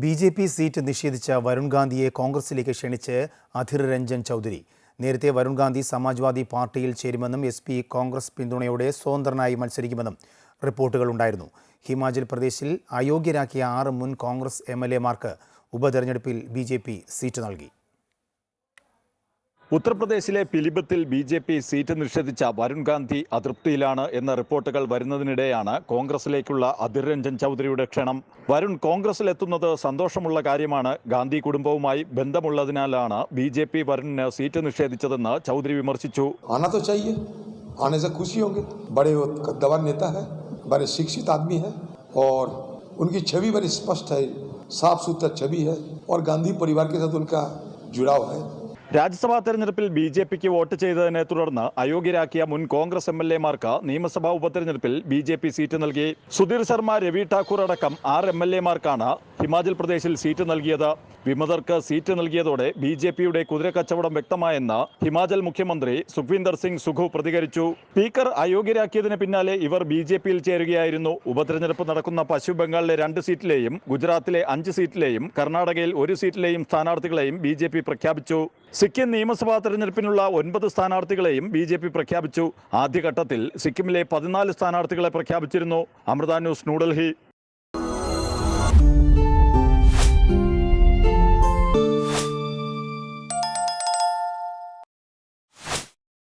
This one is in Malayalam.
ബി ജെ പി സീറ്റ് നിഷേധിച്ച വരുൺ ഗാന്ധിയെ കോൺഗ്രസിലേക്ക് ക്ഷണിച്ച് അധിർ രഞ്ജൻ ചൗധരി. നേരത്തെ വരുൺ ഗാന്ധി സമാജ്വാദി പാർട്ടിയിൽ ചേരുമെന്നും എസ് പി കോൺഗ്രസ് പിന്തുണയോടെ സ്വതന്ത്രനായി മത്സരിക്കുമെന്നും റിപ്പോർട്ടുകളുണ്ടായിരുന്നു ഹിമാചൽ പ്രദേശിൽ അയോഗ്യരാക്കിയ ആറ് മുൻ കോൺഗ്രസ് എം എൽ എമാർക്ക് ഉപതെരഞ്ഞെടുപ്പിൽ ബി സീറ്റ് നൽകി. ഉത്തർപ്രദേശിലെ പിലിബത്തിൽ ബി ജെ പി സീറ്റ് നിഷേധിച്ച വരുൺ ഗാന്ധി അതൃപ്തിയിലാണ് എന്ന റിപ്പോർട്ടുകൾ വരുന്നതിനിടെയാണ് കോൺഗ്രസിലേക്കുള്ള അധിർ രഞ്ജൻ ചൗധരിയുടെ ക്ഷണം വരുൺ കോൺഗ്രസിലെത്തുന്നത് സന്തോഷമുള്ള കാര്യമാണ് ഗാന്ധി കുടുംബവുമായി ബന്ധമുള്ളതിനാലാണ് ബി ജെ പി വരുണിന് സീറ്റ് നിഷേധിച്ചതെന്ന് ചൗധരി വിമർശിച്ചു आना तो चाहिए आने से खुशी होंगे बड़े वो कद्दावर नेता है बड़े शिक्षित आदमी है और उनकी छवि बड़ी स्पष्ट है साफ सुथरा छवि है और गांधी परिवार के साथ उनका जुड़ाव है രാജ്യസഭാ തെരഞ്ഞെടുപ്പിൽ ബി ജെ പിക്ക് വോട്ട് ചെയ്തതിനെ തുടർന്ന് അയോഗ്യരാക്കിയ മുൻ കോൺഗ്രസ് എം എൽ എമാർക്ക് നിയമസഭാ ഉപതെരഞ്ഞെടുപ്പിൽ ബി ജെ പി സീറ്റ് നൽകി. സുധീർ ശർമ്മ രവി ഠാക്കൂർ അടക്കം ആറ് എം എൽ എമാർക്കാണ് ഹിമാചൽ പ്രദേശിൽ സീറ്റ് നൽകിയത്. വിമതർക്ക് സീറ്റ് നൽകിയതോടെ ബി ജെ പിയുടെ കുതിരക്കച്ചവടം വ്യക്തമായെന്ന് ഹിമാചൽ മുഖ്യമന്ത്രി സുഖ്വിന്ദർ സിംഗ് സുഖു പ്രതികരിച്ചു. സ്പീക്കർ അയോഗ്യരാക്കിയതിന് പിന്നാലെ ഇവർ ബി ജെ പിയിൽ ചേരുകയായിരുന്നു. ഉപതെരഞ്ഞെടുപ്പ് നടക്കുന്ന പശ്ചിമ ബംഗാളിലെ രണ്ട് സീറ്റിലെയും ഗുജറാത്തിലെ അഞ്ച് സീറ്റിലെയും കർണാടകയിൽ ഒരു സീറ്റിലെയും സ്ഥാനാർത്ഥികളെയും ബി പ്രഖ്യാപിച്ചു. സിക്കിം നിയമസഭാ തെരഞ്ഞെടുപ്പിനുള്ള ഒൻപത് സ്ഥാനാർത്ഥികളെയും ബി ജെ പി പ്രഖ്യാപിച്ചു. ആദ്യഘട്ടത്തിൽ സിക്കിമിലെ പതിനാല് സ്ഥാനാർത്ഥികളെ പ്രഖ്യാപിച്ചിരുന്നു. അമൃത ന്യൂസ് ന്യൂഡൽഹി.